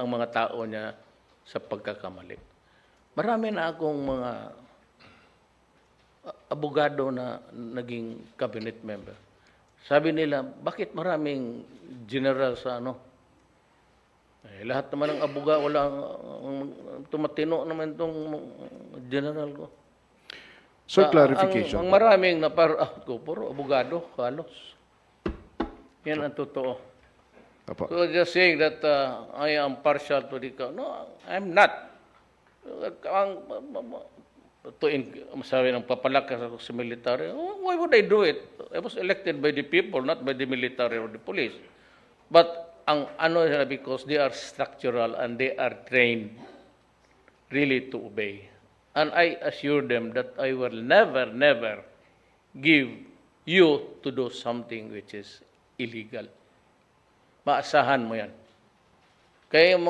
ang mga tao niya sa pagkakamali. Marami na akong mga a- abogado na naging cabinet member. Sabi nila, bakit maraming general sa ano? Eh, lahat naman ng abuga, wala tumatino naman itong general ko. Sir, Ah, clarification. Ang, ang maraming na par, ah, ko, puro abogado, halos. Yan ang totoo. Apo. So just saying that uh, I am partial to the No, I'm not. Ang to in, sabi ng papalakas ako sa military, why would I do it? I was elected by the people, not by the military or the police. But ang ano nila, because they are structural and they are trained really to obey. And I assure them that I will never, never give you to do something which is illegal. Maasahan mo yan. Kaya yung mga